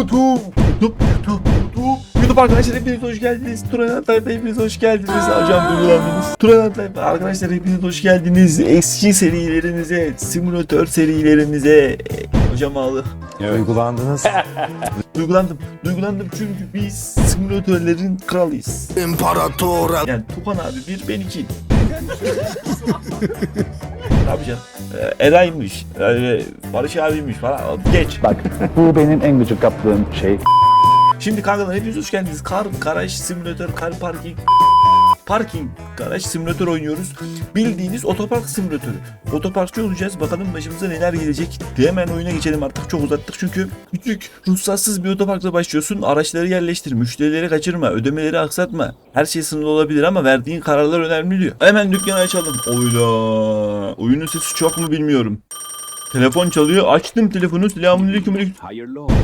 YouTube. YouTube, YouTube, YouTube. YouTube arkadaşlar hepiniz hoş geldiniz. Turan Atay'da hepiniz hoş geldiniz. Hocam duygulandınız. Turan Atay'da arkadaşlar hepiniz hoş geldiniz. Eski serilerinize, simülatör serilerinize. E, Hocam ağlı. Duygulandınız. Duygulandım. Duygulandım çünkü biz simülatörlerin kralıyız. İmparatora Yani Tupan abi bir, ben iki. ne yapacağım? Eray'mış, ee, Barış abiymiş falan. Geç. Bak bu benim en gıcık kaptığım şey. Şimdi kankalar hepiniz hoş geldiniz. Kar, garaj, simülatör, kar parking, parking, garaj simülatör oynuyoruz. Bildiğiniz otopark simülatörü. Otoparkçı olacağız. Bakalım başımıza neler gelecek. Hemen oyuna geçelim artık. Çok uzattık çünkü küçük, ruhsatsız bir otoparkla başlıyorsun. Araçları yerleştir, müşterileri kaçırma, ödemeleri aksatma. Her şey sınırlı olabilir ama verdiğin kararlar önemli diyor. Hemen dükkanı açalım. Oyla. Oyunun sesi çok mu bilmiyorum. Telefon çalıyor. Açtım telefonu. Selamünaleyküm. aleyküm. Hayırlı olsun.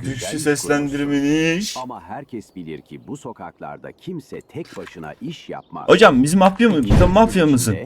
Türkçe bir seslendirmeniş. Ama herkes bilir ki bu sokaklarda kimse tek başına iş yapmaz. Hocam biz mafya mı? Sen mafya mısın?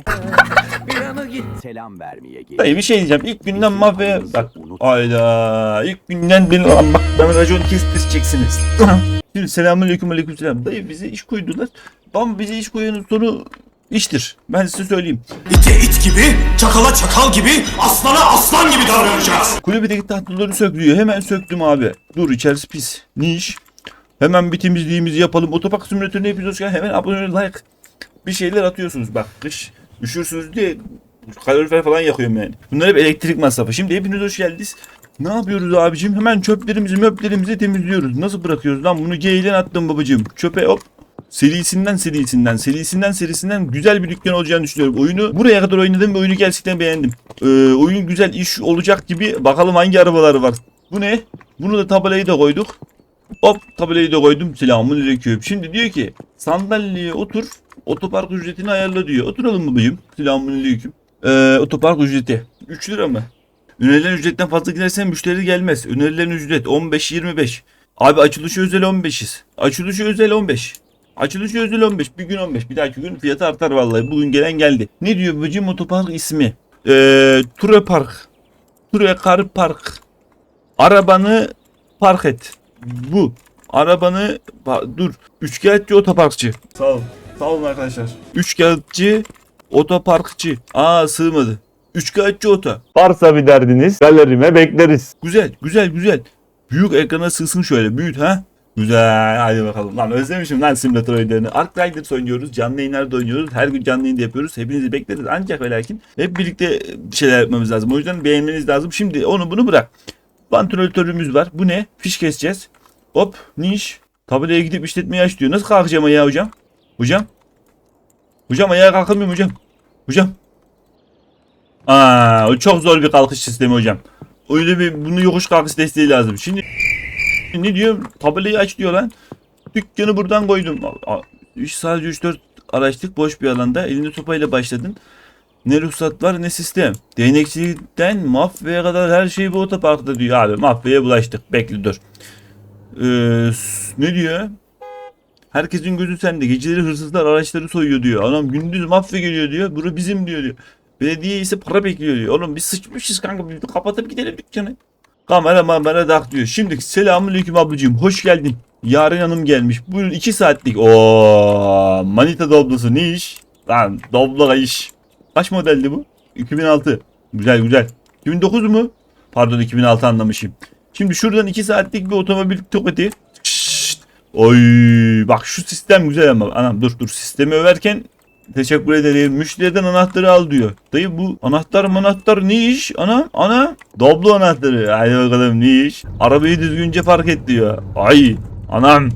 Selam vermeye gelir. Dayı bir şey diyeceğim. İlk günden mafya... Bak. Ayda. İlk günden bir... Lan bak ben raconu kestireceksiniz. Şimdi selamünaleyküm aleyküm selam. Dayı bize iş koydular. Ama bize iş koyanın sonu iştir. Ben size söyleyeyim. ite it gibi, çakala çakal gibi, aslana aslan gibi davranacağız. Kulübedeki tahtaları sökülüyor. Hemen söktüm abi. Dur içerisi pis. Ne iş? Hemen bir temizliğimizi yapalım. Otopark simülatörüne hepiniz hoş geldiniz. Hemen abone like. Bir şeyler atıyorsunuz bak. Kış üşürsünüz diye kalorifer falan yakıyorum yani. Bunlar hep elektrik masrafı. Şimdi hepiniz hoş geldiniz. Ne yapıyoruz abicim? Hemen çöplerimizi möplerimizi temizliyoruz. Nasıl bırakıyoruz lan? Bunu G'den attım babacığım. Çöpe hop. Serisinden serisinden serisinden serisinden güzel bir dükkan olacağını düşünüyorum. Oyunu buraya kadar oynadım ve oyunu gerçekten beğendim. Ee, oyun güzel iş olacak gibi. Bakalım hangi arabalar var. Bu ne? Bunu da tabelayı da koyduk. Hop tabelayı da koydum. Selamun aleyküm. Şimdi diyor ki sandalyeye otur. Otopark ücretini ayarla diyor. Oturalım babacığım? Selamun aleyküm. Ee, otopark ücreti. 3 lira mı? Önerilen ücretten fazla gidersen müşteri gelmez. Önerilen ücret 15-25. Abi açılışı özel 15'iz. Açılışı özel 15. Açılışı özel 15. Bir gün 15. Bir dahaki gün fiyatı artar vallahi. Bugün gelen geldi. Ne diyor babacığım otopark ismi? Ee, Ture Park. Ture Kar Park. Arabanı park et. Bu. Arabanı dur. Üçkağıtçı otoparkçı. Sağ olun. Sağ olun arkadaşlar. Üçkağıtçı otoparkçı. Aa sığmadı. Üçkağıtçı oto. Varsa bir derdiniz galerime bekleriz. Güzel, güzel, güzel. Büyük ekrana sığsın şöyle. Büyüt ha. Güzel. Hadi bakalım. Lan özlemişim lan simülatör oyunlarını. Ark Riders oynuyoruz. Canlı yayınlarda oynuyoruz. Her gün canlı yayında yapıyoruz. Hepinizi bekleriz. Ancak ve lakin hep birlikte bir şeyler yapmamız lazım. O yüzden beğenmeniz lazım. Şimdi onu bunu bırak. Vantilatörümüz var. Bu ne? Fiş keseceğiz. Hop. Niş. Tabelaya gidip işletmeyi aç diyor. Nasıl kalkacağım ayağa hocam? Hocam? Hocam ayağa kalkamıyorum hocam. Hocam. Aa, o çok zor bir kalkış sistemi hocam. Öyle bir bunu yokuş kalkış desteği lazım. Şimdi ne diyor? Tabelayı aç diyor lan. Dükkanı buradan koydum. Sadece 3-4 araçlık boş bir alanda elinde sopayla başladın. Ne ruhsat var ne sistem. Değnekçilikten mafyaya kadar her şey bu otoparkta diyor abi. Mafyaya bulaştık. Bekle dur. Ee, ne diyor? Herkesin gözü sende. Geceleri hırsızlar araçları soyuyor diyor. Anam gündüz mafya geliyor diyor. Bura bizim diyor diyor. Belediye ise para bekliyor diyor. Oğlum biz sıçmışız kanka. Bir kapatıp gidelim dükkanı. Kamera mamera dak diyor. Şimdi selamünaleyküm ablacığım. Hoş geldin. Yaren Hanım gelmiş. Buyurun 2 saatlik. Oo, manita doblosu ne iş? Lan doblo iş. Kaç modeldi bu? 2006. Güzel güzel. 2009 mu? Pardon 2006 anlamışım. Şimdi şuradan 2 saatlik bir otomobil toketi. Oy bak şu sistem güzel ama anam dur dur sistemi överken teşekkür ederim. Müşteriden anahtarı al diyor. Dayı bu anahtar manahtar ne iş? Ana ana. Doblo anahtarı. Hadi bakalım ne iş? Arabayı düzgünce park et diyor. Ay anam.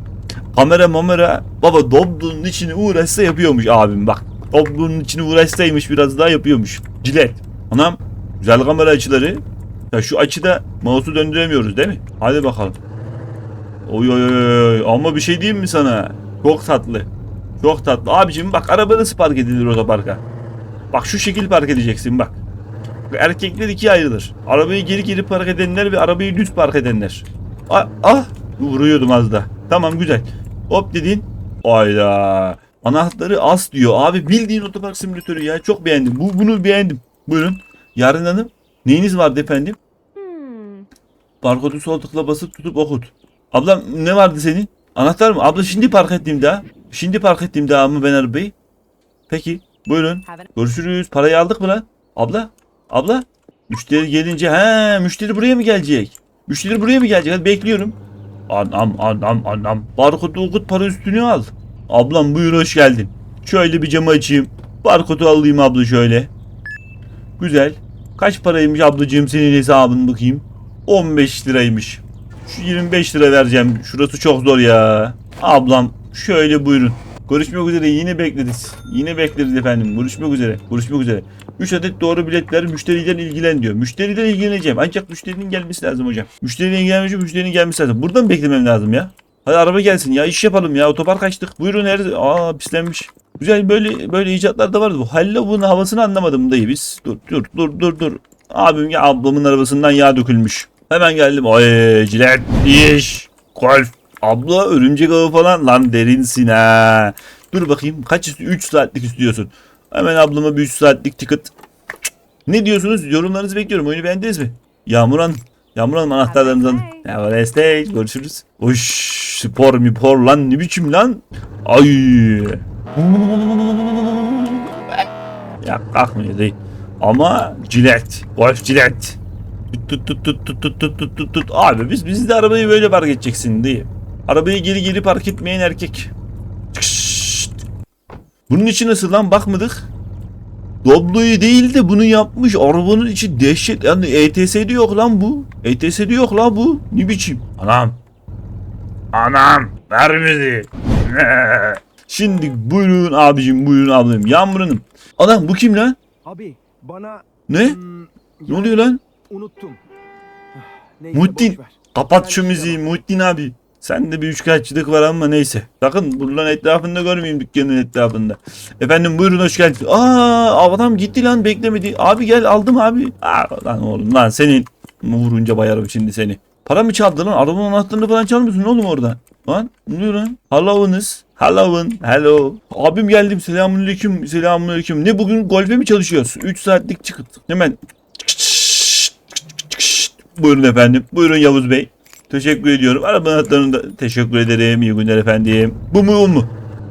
Kamera mamera. Baba Doblo'nun içini uğraşsa yapıyormuş abim bak. Doblo'nun içini uğraşsaymış biraz daha yapıyormuş. Cilet. Anam. Güzel kamera açıları. Ya şu açıda mouse'u döndüremiyoruz değil mi? Hadi bakalım. Oy oy oy. Ama bir şey diyeyim mi sana? Çok tatlı. Çok tatlı. Abicim bak araba nasıl park edilir otoparka? Bak şu şekil park edeceksin bak. Erkekler ikiye ayrılır. Arabayı geri geri park edenler ve arabayı düz park edenler. Ah, ah vuruyordum az da. Tamam güzel. Hop dedin. Ayda. Anahtarı as diyor. Abi bildiğin otopark simülatörü ya. Çok beğendim. Bu bunu beğendim. Buyurun. Yarın Hanım. Neyiniz vardı efendim? Barkodu sol tıkla basıp tutup okut. Ablam ne vardı senin? Anahtar mı? Abla şimdi park ettim daha. Şimdi park ettim daha mı ben arabayı? Peki buyurun. Görüşürüz. Parayı aldık mı lan? Abla? Abla? Müşteri gelince he müşteri buraya mı gelecek? Müşteri buraya mı gelecek? Hadi bekliyorum. Anam anam anam. Barkodu okut para üstünü al. Ablam buyur hoş geldin. Şöyle bir camı açayım. Barkodu alayım abla şöyle. Güzel. Kaç paraymış ablacığım senin hesabın bakayım. 15 liraymış. Şu 25 lira vereceğim. Şurası çok zor ya. Ablam şöyle buyurun. Görüşmek üzere yine bekleriz. Yine bekleriz efendim. Görüşmek üzere. Görüşmek üzere. 3 adet doğru biletler müşteriden ilgilen diyor. Müşteriden ilgileneceğim. Ancak müşterinin gelmesi lazım hocam. Müşterinin ilgilenmesi müşterinin gelmesi lazım. Buradan beklemem lazım ya? Hadi araba gelsin ya iş yapalım ya. Otopark açtık. Buyurun her Aa pislenmiş. Güzel böyle böyle icatlar da vardı. Bu Halloween havasını anlamadım dayı biz. Dur dur dur dur dur. Abim ya ablamın arabasından yağ dökülmüş. Hemen geldim. Ay cilet iş. Golf. Abla örümcek ağı falan lan derinsin ha. Dur bakayım kaç ist 3 saatlik istiyorsun. Hemen ablama bir 3 saatlik ticket. Ne diyorsunuz? Yorumlarınızı bekliyorum. Oyunu beğendiniz mi? Yağmur Hanım. Yağmur Hanım anahtarlarınızı alın. Have a nice day. Görüşürüz. Oş spor mi por lan ne biçim lan? Ay. Ya kalkmıyor değil. Ama cilet. Golf cilet. Tut tut tut tut tut tut tut tut tut. Abi biz biz de arabayı böyle park edeceksin diye. Arabayı geri geri park etmeyen erkek. Çıkşşt. Bunun içi nasıl lan bakmadık. Dobloyu değil de bunu yapmış. Arabanın içi dehşet. Yani ETS'de yok lan bu. ETS'de yok lan bu. Ne biçim? Anam. Anam. Vermedi. Şimdi buyurun abicim buyurun abim. Yağmur Hanım. Adam bu kim lan? Abi bana Ne? hmm, Ne oluyor lan? Unuttum. Neyse, Muhittin. Kapat şu şey müziği. Muhittin abi. Sende bir üçkağıtçılık var ama neyse. Sakın buradan etrafında görmeyeyim dükkanın etrafında. Efendim buyurun hoş geldiniz. Aa adam gitti lan beklemedi. Abi gel aldım abi. Aa, lan oğlum lan senin vurunca bayarım şimdi seni. Para mı çaldı lan? Arabanın anahtarını falan çalmıyorsun oğlum orada. Lan ne oluyor lan? Halloween'ız. Halloween. Hello. Abim geldim. Selamünaleyküm. Selamünaleyküm. Ne bugün golfe mi çalışıyoruz? 3 saatlik çıkıt. Hemen. Buyurun efendim. Buyurun Yavuz Bey. Teşekkür ediyorum. Araba anahtarını teşekkür ederim. İyi günler efendim. Bu mu o mu?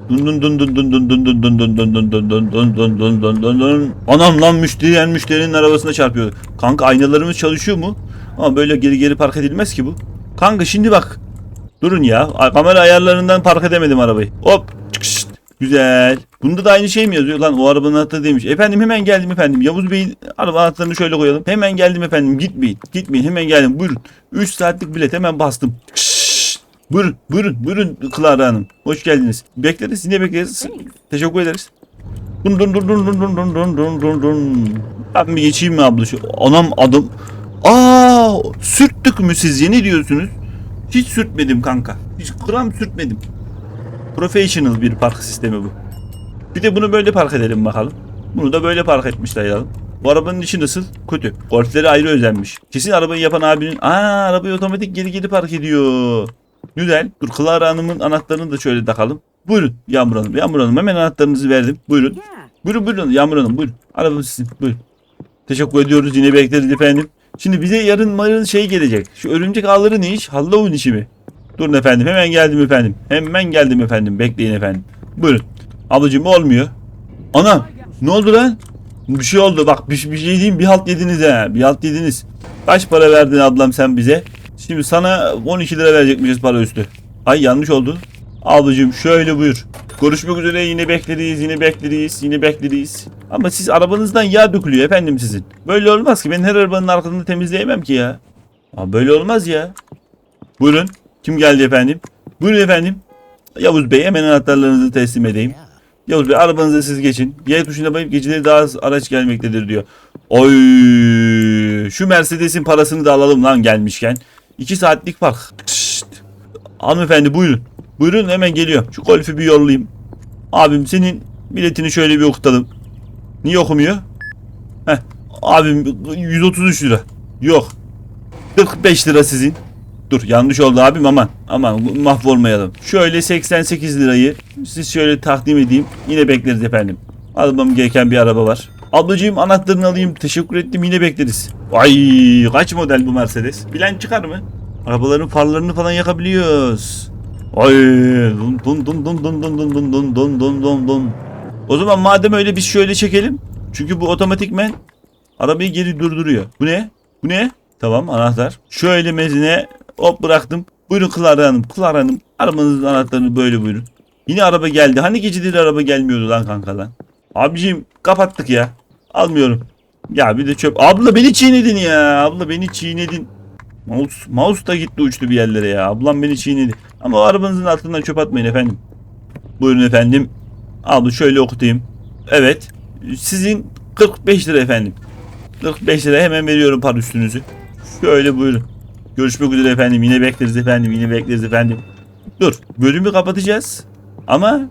Dun dun dun dun dun dun dun dun dun dun dun dun dun dun dun dun dun dun dun. Anam lan müşteriyen müşterinin arabasına çarpıyor. Kanka aynalarımız çalışıyor mu? Ama böyle geri geri park edilmez ki bu. Kanka şimdi bak. Durun ya. Kamera ayarlarından park edemedim arabayı. Hop. Güzel. Bunda da aynı şey mi yazıyor lan? O arabanın anahtarı değilmiş. Efendim hemen geldim efendim. Yavuz Bey'in araba anahtarını şöyle koyalım. Hemen geldim efendim. Gitmeyin. Gitmeyin. Hemen geldim. Buyurun. 3 saatlik bilet hemen bastım. Çıkışt. Buyurun. Buyurun. Buyurun Clara Hanım. Hoş geldiniz. Bekleriz. Yine bekleriz. Teşekkür ederiz. Dun dun dun dun dun dun dun dun dun dun dun. Ben bir geçeyim mi abla? Şu anam adım. Aa, sürttük mü sizce? Ne diyorsunuz? Hiç sürtmedim kanka. Hiç gram sürtmedim. Professional bir park sistemi bu. Bir de bunu böyle park edelim bakalım. Bunu da böyle park etmişler ya. Bu arabanın içi nasıl? Kötü. Golfleri ayrı özenmiş. Kesin arabayı yapan abinin... Aa arabayı otomatik geri geri park ediyor. Güzel. Dur Clara Hanım'ın anahtarını da şöyle takalım. Buyurun Yağmur Hanım. Yağmur Hanım hemen anahtarınızı verdim. Buyurun. Buyurun buyurun Yağmur Hanım buyurun. Arabamız sizin. Buyurun. Teşekkür ediyoruz. Yine bekleriz efendim. Şimdi bize yarın marın şey gelecek. Şu örümcek ağları ne iş? Halloween işi mi? Durun efendim. Hemen geldim efendim. Hemen geldim efendim. Bekleyin efendim. Buyurun. Ablacığım olmuyor. Anam. Ne oldu lan? Bir şey oldu. Bak bir, bir şey diyeyim. Bir halt yediniz ha. Bir halt yediniz. Kaç para verdin ablam sen bize? Şimdi sana 12 lira verecekmişiz para üstü. Ay yanlış oldu. Ablacığım şöyle buyur. Görüşmek üzere yine bekleriz, yine bekleriz, yine bekleriz. Ama siz arabanızdan yağ dökülüyor efendim sizin. Böyle olmaz ki. Ben her arabanın arkasını temizleyemem ki ya. Aa, böyle olmaz ya. Buyurun. Kim geldi efendim? Buyurun efendim. Yavuz Bey hemen anahtarlarınızı teslim edeyim. Yavuz Bey arabanıza siz geçin. Y tuşuna geceleri daha az araç gelmektedir diyor. Oy şu Mercedes'in parasını da alalım lan gelmişken. 2 saatlik park. Şşt. Hanımefendi buyurun. Buyurun hemen geliyor. Şu golfü bir yollayayım. Abim senin biletini şöyle bir okutalım. Niye okumuyor? Heh. Abim 133 lira. Yok. 45 lira sizin. Dur yanlış oldu abim aman. Aman mahvolmayalım. Şöyle 88 lirayı siz şöyle takdim edeyim. Yine bekleriz efendim. Almam gereken bir araba var. Ablacığım anahtarını alayım. Teşekkür ettim yine bekleriz. Ay kaç model bu Mercedes? Bilen çıkar mı? Arabaların farlarını falan yakabiliyoruz. Ay dun dun dun dun dun dun dun dun dun dun dun dun dun. O zaman madem öyle biz şöyle çekelim. Çünkü bu otomatikmen arabayı geri durduruyor. Bu ne? Bu ne? Tamam anahtar. Şöyle mezine hop bıraktım. Buyurun Clara Hanım. Clara Hanım arabanızın anahtarını böyle buyurun. Yine araba geldi. Hani geceleri araba gelmiyordu lan kanka lan. Abiciğim kapattık ya. Almıyorum. Ya bir de çöp. Abla beni çiğnedin ya. Abla beni çiğnedin. Mouse, mouse da gitti uçtu bir yerlere ya. Ablam beni çiğnedi. Ama o arabanızın altından çöp atmayın efendim. Buyurun efendim. Abla şöyle okutayım. Evet. Sizin 45 lira efendim. 45 lira hemen veriyorum par üstünüzü. Şöyle buyurun. Görüşmek üzere efendim. Yine bekleriz efendim. Yine bekleriz efendim. Dur. Bölümü kapatacağız. Ama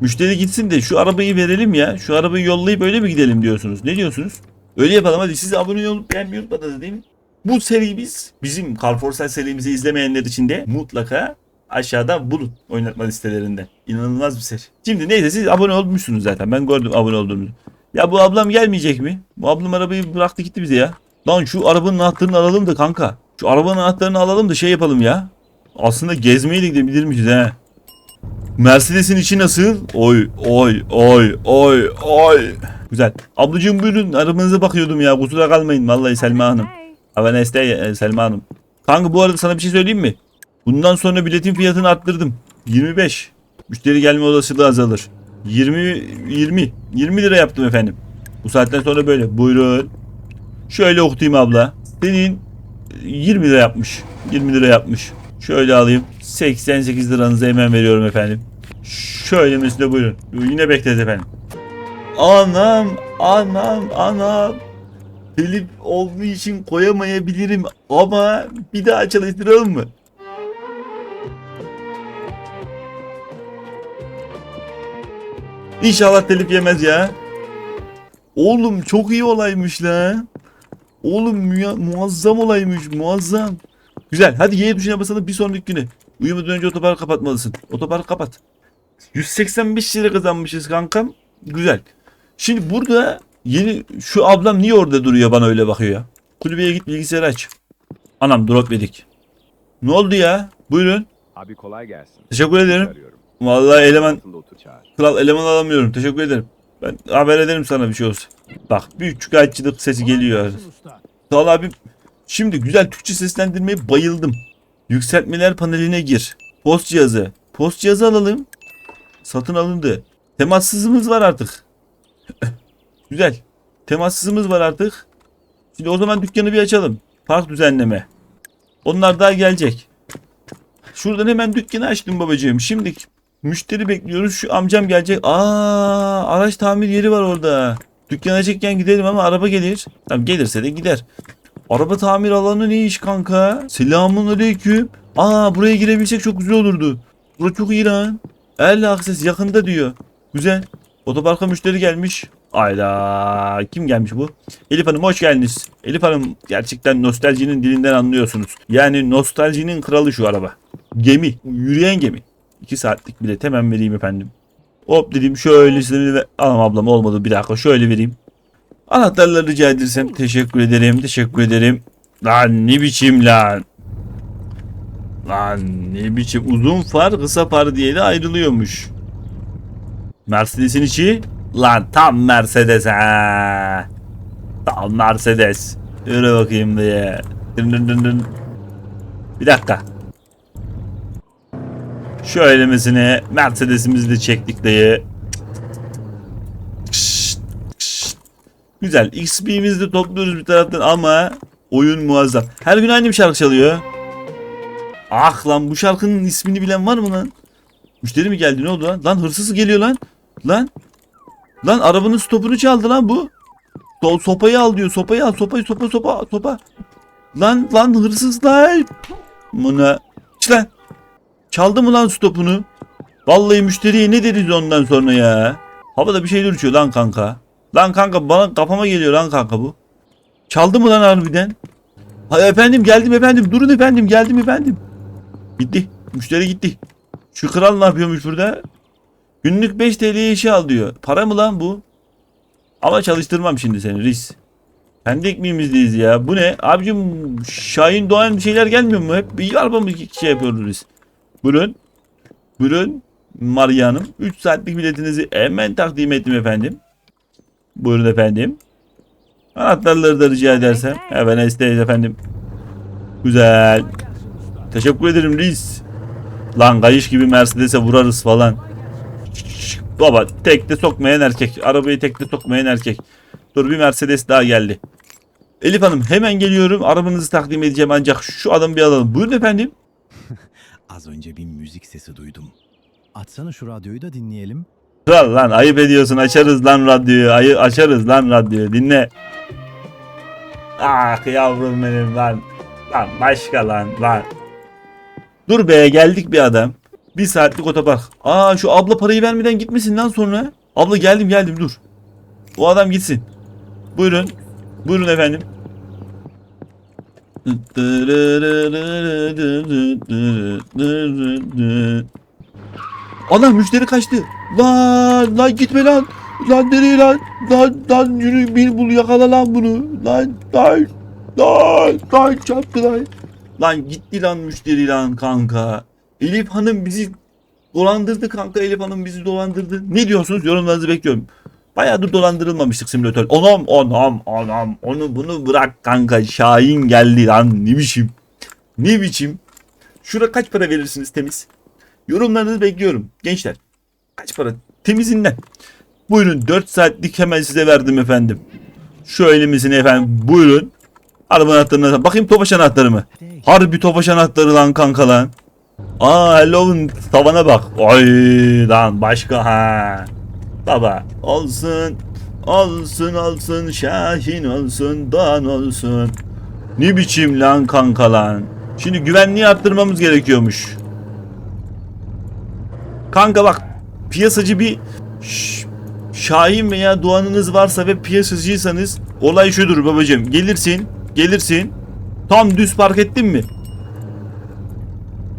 müşteri gitsin de şu arabayı verelim ya. Şu arabayı yollayıp öyle mi gidelim diyorsunuz? Ne diyorsunuz? Öyle yapalım hadi. Siz abone olup beğenmeyi unutmadınız değil mi? Bu serimiz bizim Carrefour serimizi izlemeyenler için de mutlaka aşağıda bulun oynatma listelerinde. İnanılmaz bir seri. Şimdi neyse siz abone olmuşsunuz zaten. Ben gördüm abone olduğunuzu. Ya bu ablam gelmeyecek mi? Bu ablam arabayı bıraktı gitti bize ya. Lan şu arabanın anahtarını alalım da kanka. Şu arabanın anahtarını alalım da şey yapalım ya. Aslında gezmeye de gidebilirmişiz he. Mercedes'in içi nasıl? Oy oy oy oy oy. Güzel. Ablacığım buyurun arabanıza bakıyordum ya kusura kalmayın vallahi Selma Hanım. Have a nice day, e, Selma Hanım. Kanka bu arada sana bir şey söyleyeyim mi? Bundan sonra biletin fiyatını arttırdım. 25. Müşteri gelme olasılığı azalır. 20 20 20 lira yaptım efendim. Bu saatten sonra böyle. Buyurun. Şöyle okutayım abla. Senin 20 lira yapmış. 20 lira yapmış. Şöyle alayım. 88 liranızı hemen veriyorum efendim. Şöyle mesela buyurun. Yine bekleriz efendim. Anam, anam, anam. Telif olduğu için koyamayabilirim ama bir daha çalıştıralım mı? İnşallah telif yemez ya. Oğlum çok iyi olaymış la. Oğlum muazzam olaymış muazzam. Güzel hadi Y tuşuna basalım bir sonraki güne. Uyumadan önce otoparkı kapatmalısın. Otoparkı kapat. 185 lira kazanmışız kankam. Güzel. Şimdi burada yeni şu ablam niye orada duruyor bana öyle bakıyor ya. Kulübeye git bilgisayarı aç. Anam drop yedik. Ne oldu ya? Buyurun. Abi kolay gelsin. Teşekkür ederim. Arıyorum. Vallahi eleman Altında otur çağır. kral eleman alamıyorum. Teşekkür ederim. Ben haber ederim sana bir şey olsa. Bak bir şikayetçilik sesi geliyor. Sağ ol abim. Şimdi güzel Türkçe seslendirmeye bayıldım. Yükseltmeler paneline gir. Post cihazı. Post cihazı alalım. Satın alındı. Temassızımız var artık. güzel. Temassızımız var artık. Şimdi o zaman dükkanı bir açalım. Park düzenleme. Onlar daha gelecek. Şuradan hemen dükkanı açtım babacığım. Şimdi müşteri bekliyoruz. Şu amcam gelecek. Aa, araç tamir yeri var orada. Dükkan açıkken gidelim ama araba gelir. Tamam gelirse de gider. Araba tamir alanı ne iş kanka? Selamun aleyküm. Aa buraya girebilsek çok güzel olurdu. Burası çok iyi lan. El akses yakında diyor. Güzel. Otoparka müşteri gelmiş. Ayda kim gelmiş bu? Elif Hanım hoş geldiniz. Elif Hanım gerçekten nostaljinin dilinden anlıyorsunuz. Yani nostaljinin kralı şu araba. Gemi. Yürüyen gemi. 2 saatlik bilet hemen vereyim efendim. Hop dedim şöyle size ve alam ablam olmadı bir dakika şöyle vereyim. Anahtarları rica edersem teşekkür ederim teşekkür ederim. Lan ne biçim lan. Lan ne biçim uzun far kısa far diye de ayrılıyormuş. Mercedes'in içi lan tam Mercedes ha. Tam Mercedes. Yürü bakayım diye. Bir dakika. Şöyle mesela Mercedes'imizi de çektik diye. Güzel. XP'mizi de topluyoruz bir taraftan ama oyun muazzam. Her gün aynı bir şarkı çalıyor. Ah lan bu şarkının ismini bilen var mı lan? Müşteri mi geldi ne oldu lan? Lan hırsız geliyor lan. Lan. Lan arabanın stopunu çaldı lan bu. So sopayı al diyor. Sopayı al. Sopayı sopa sopa sopa. Lan lan hırsızlar. Buna. Çık lan. Çaldı mı lan stopunu? Vallahi müşteriye ne deriz ondan sonra ya? Havada bir şeyler uçuyor lan kanka. Lan kanka bana kafama geliyor lan kanka bu. Çaldı mı lan harbiden? Ha efendim geldim efendim. Durun efendim geldim efendim. Gitti. Müşteri gitti. Şu kral ne yapıyormuş burada? Günlük 5 TL'ye işe al diyor. Para mı lan bu? Ama çalıştırmam şimdi seni reis. Kendi ekmeğimizdeyiz ya. Bu ne? Abicim Şahin Doğan bir şeyler gelmiyor mu? Hep bir araba mı şey yapıyoruz biz? Buyurun. Buyurun. Maria Hanım. 3 saatlik biletinizi hemen takdim ettim efendim. Buyurun efendim. Anahtarları da rica edersem. Hemen isteyiz efendim. Güzel. Teşekkür ederim reis. Lan kayış gibi Mercedes'e vurarız falan. Baba tekte sokmayan erkek. Arabayı tekte sokmayan erkek. Dur bir Mercedes daha geldi. Elif Hanım hemen geliyorum. Arabanızı takdim edeceğim ancak şu adamı bir alalım. Buyurun efendim. Az önce bir müzik sesi duydum. Açsana şu radyoyu da dinleyelim. Kral lan ayıp ediyorsun. Açarız lan radyoyu. Ayı açarız lan radyoyu. Dinle. Ah yavrum benim lan. Lan başka lan lan. Dur be geldik bir adam. Bir saatlik otopark. Aa şu abla parayı vermeden gitmesin lan sonra. Abla geldim geldim dur. O adam gitsin. Buyurun. Buyurun efendim. Ana müşteri kaçtı. Lan lan gitme lan. Lan nereye lan? Lan lan yürü bir bul yakala lan bunu. Lan lan lan lan çarptı lan. Lan gitti lan müşteri lan kanka. Elif Hanım bizi dolandırdı kanka. Elif Hanım bizi dolandırdı. Ne diyorsunuz? Yorumlarınızı bekliyorum. Bayağıdır dolandırılmamıştık simülatör. Anam anam anam onu bunu bırak kanka. Şahin geldi lan ne biçim. Ne biçim. Şura kaç para verirsiniz temiz? Yorumlarınızı bekliyorum. Gençler. Kaç para? Temizinden. Buyurun 4 saatlik hemen size verdim efendim. Şu elimizin efendim. Buyurun. Araba anahtarına. Bakayım topaş anahtarı mı? Harbi topaş anahtarı lan kanka lan. Aa hello'un tavana bak. Ay lan başka ha. Baba olsun. Olsun olsun Şahin olsun Doğan olsun. Ne biçim lan kanka lan. Şimdi güvenliği arttırmamız gerekiyormuş. Kanka bak piyasacı bir Şahin veya Doğan'ınız varsa ve piyasacıysanız olay şudur babacığım. Gelirsin, gelirsin. Tam düz park ettin mi?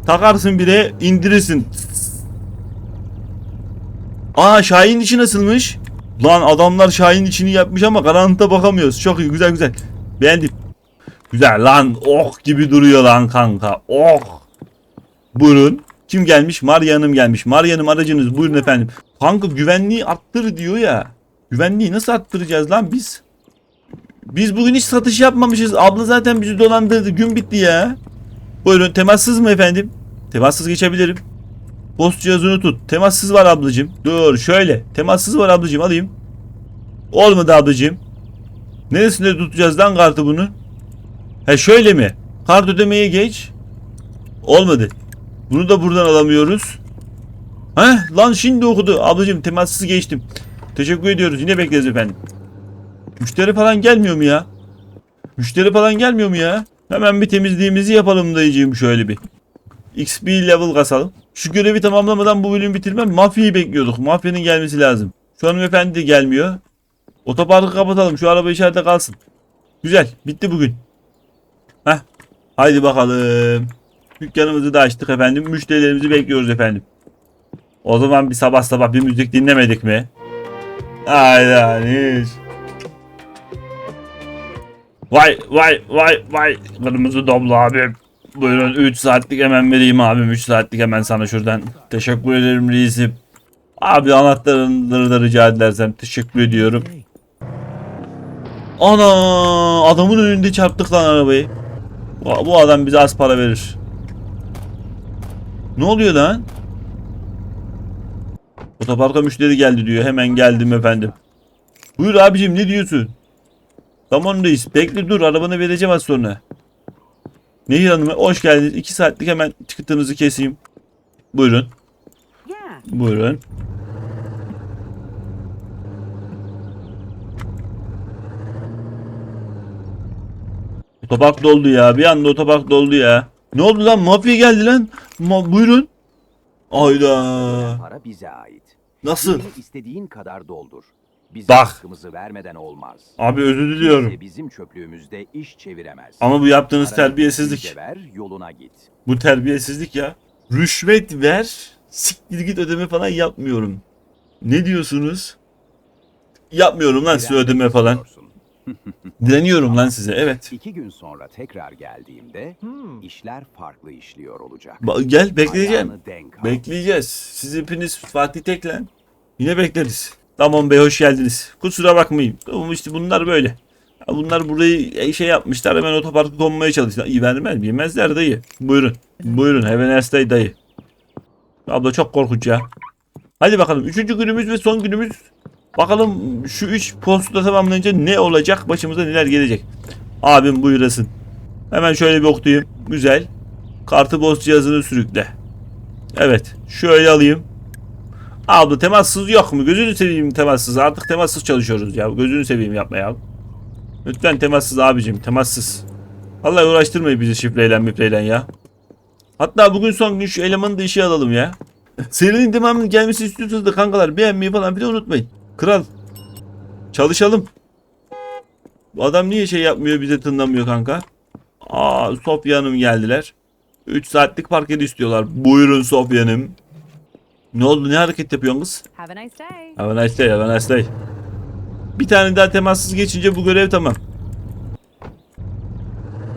Takarsın bire indirirsin. Aa Şahin içi nasılmış? Lan adamlar Şahin içini yapmış ama karanlıkta bakamıyoruz. Çok iyi güzel güzel. Beğendim. Güzel lan oh gibi duruyor lan kanka. Oh. Buyurun. Kim gelmiş? Maria Hanım gelmiş. Maria Hanım aracınız buyurun efendim. Kanka güvenliği arttır diyor ya. Güvenliği nasıl arttıracağız lan biz? Biz bugün hiç satış yapmamışız. Abla zaten bizi dolandırdı. Gün bitti ya. Buyurun temassız mı efendim? Temassız geçebilirim. Post cihazını tut. Temassız var ablacığım. Dur şöyle. Temassız var ablacığım alayım. Olmadı ablacığım. Neresinde tutacağız lan kartı bunu? He şöyle mi? Kart ödemeye geç. Olmadı. Bunu da buradan alamıyoruz. Heh lan şimdi okudu. Ablacığım temassız geçtim. Teşekkür ediyoruz. Yine bekleriz efendim. Müşteri falan gelmiyor mu ya? Müşteri falan gelmiyor mu ya? Hemen bir temizliğimizi yapalım dayıcığım şöyle bir. XP level kasalım. Şu görevi tamamlamadan bu bölümü bitirmem. Mafyayı bekliyorduk. Mafyanın gelmesi lazım. Şu hanımefendi de gelmiyor. Otoparkı kapatalım. Şu araba içeride kalsın. Güzel. Bitti bugün. Heh. Haydi bakalım. Dükkanımızı da açtık efendim. Müşterilerimizi bekliyoruz efendim. O zaman bir sabah sabah bir müzik dinlemedik mi? Aynen hiç. Vay vay vay vay. Kırmızı doblo abim. Buyurun 3 saatlik hemen vereyim abim. 3 saatlik hemen sana şuradan. Teşekkür ederim reisim. Abi anahtarları da rica edersem teşekkür ediyorum. Ana adamın önünde çarptık lan arabayı. Bu adam bize az para verir. Ne oluyor lan? Otoparka müşteri geldi diyor. Hemen geldim efendim. Buyur abicim ne diyorsun? Tamam reis. Bekle dur arabanı vereceğim az sonra. Nehir Hanım'a hoş geldiniz. 2 saatlik hemen tıkıtınızı keseyim. Buyurun. Buyurun. Otopark doldu ya. Bir anda otopark doldu ya. Ne oldu lan? Mafya geldi lan. Ma buyurun. Ayda. Para bize ait. Nasıl? Bizi istediğin kadar doldur. Bize Bak. hakkımızı vermeden olmaz. Abi özür diliyorum. Kimse bizim çöplüğümüzde iş çeviremez. Ama bu yaptığınız Paranı terbiyesizlik. bize ver, yoluna git. Bu terbiyesizlik ya. Rüşvet ver. Siktir git ödeme falan yapmıyorum. Ne diyorsunuz? yapmıyorum lan size ödeme falan. Direniyorum lan size evet. İki gün sonra tekrar geldiğimde işler farklı işliyor olacak. Ba- gel bekleyeceğim. Ayağını denk al. Bekleyeceğiz. Siz hepiniz Fatih Teklen. Yine bekleriz. Tamam Bey hoş geldiniz. Kusura bakmayın. Tamam işte bunlar böyle. Ya Bunlar burayı şey yapmışlar hemen otoparkı konmaya çalıştılar. İyi vermez yemezler dayı. Buyurun. Buyurun Heaven Estay dayı. Abla çok korkunç ya. Hadi bakalım. Üçüncü günümüz ve son günümüz. Bakalım şu üç posta tamamlayınca ne olacak? Başımıza neler gelecek? Abim buyurasın. Hemen şöyle bir okuyayım. Güzel. Kartı boz cihazını sürükle. Evet. Şöyle alayım. Abla temassız yok mu? Gözünü seveyim temassız. Artık temassız çalışıyoruz ya. Gözünü seveyim yapma ya. Lütfen temassız abicim. Temassız. Vallahi uğraştırmayın bizi şifreyle mifreyle ya. Hatta bugün son gün şu elemanı da işe alalım ya. Serinin devamının gelmesi istiyorsanız da kankalar beğenmeyi falan filan unutmayın. Kral. Çalışalım. Bu adam niye şey yapmıyor bize tınlamıyor kanka? Aa Sofya Hanım geldiler. 3 saatlik park yeri istiyorlar. Buyurun Sofya Hanım. Ne oldu ne hareket yapıyorsun kız? Have a nice day. Have a nice day, have a nice day. Bir tane daha temassız geçince bu görev tamam.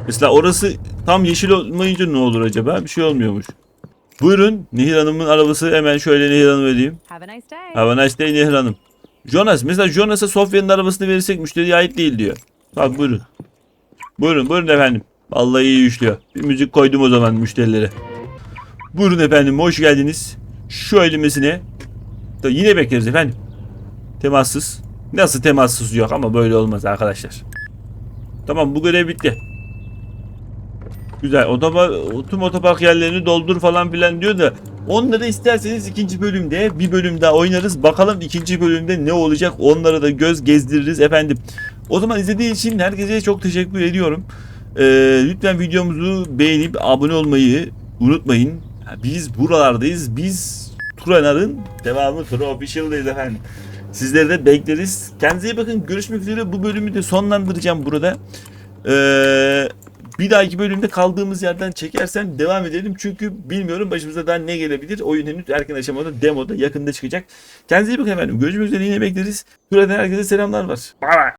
Mesela orası tam yeşil olmayınca ne olur acaba? Bir şey olmuyormuş. Buyurun Nehir Hanım'ın arabası hemen şöyle Nehir Hanım ödeyeyim. Have a nice day. Have a nice day Nehir Hanım. Jonas mesela Jonas'a Sofya'nın arabasını verirsek müşteriye ait değil diyor. Bak buyurun. Buyurun buyurun efendim. Vallahi iyi işliyor. Bir müzik koydum o zaman müşterilere. Buyurun efendim hoş geldiniz. Şu elimesine. Da yine bekleriz efendim. Temassız. Nasıl temassız yok ama böyle olmaz arkadaşlar. Tamam bu görev bitti. Güzel. Otopark, tüm otopark yerlerini doldur falan filan diyor da onları isterseniz ikinci bölümde bir bölüm daha oynarız. Bakalım ikinci bölümde ne olacak onlara da göz gezdiririz efendim. O zaman izlediği için herkese çok teşekkür ediyorum. Ee, lütfen videomuzu beğenip abone olmayı unutmayın. Biz buralardayız. Biz Turanar'ın devamı Turo Official'dayız efendim. Sizleri de bekleriz. Kendinize iyi bakın. Görüşmek üzere. Bu bölümü de sonlandıracağım burada. Ee, bir dahaki bölümde kaldığımız yerden çekersen devam edelim. Çünkü bilmiyorum başımıza daha ne gelebilir. Oyun henüz erken aşamada demoda yakında çıkacak. Kendinize iyi bakın efendim. Görüşmek üzere yine bekleriz. Buradan herkese selamlar var. Bye bye.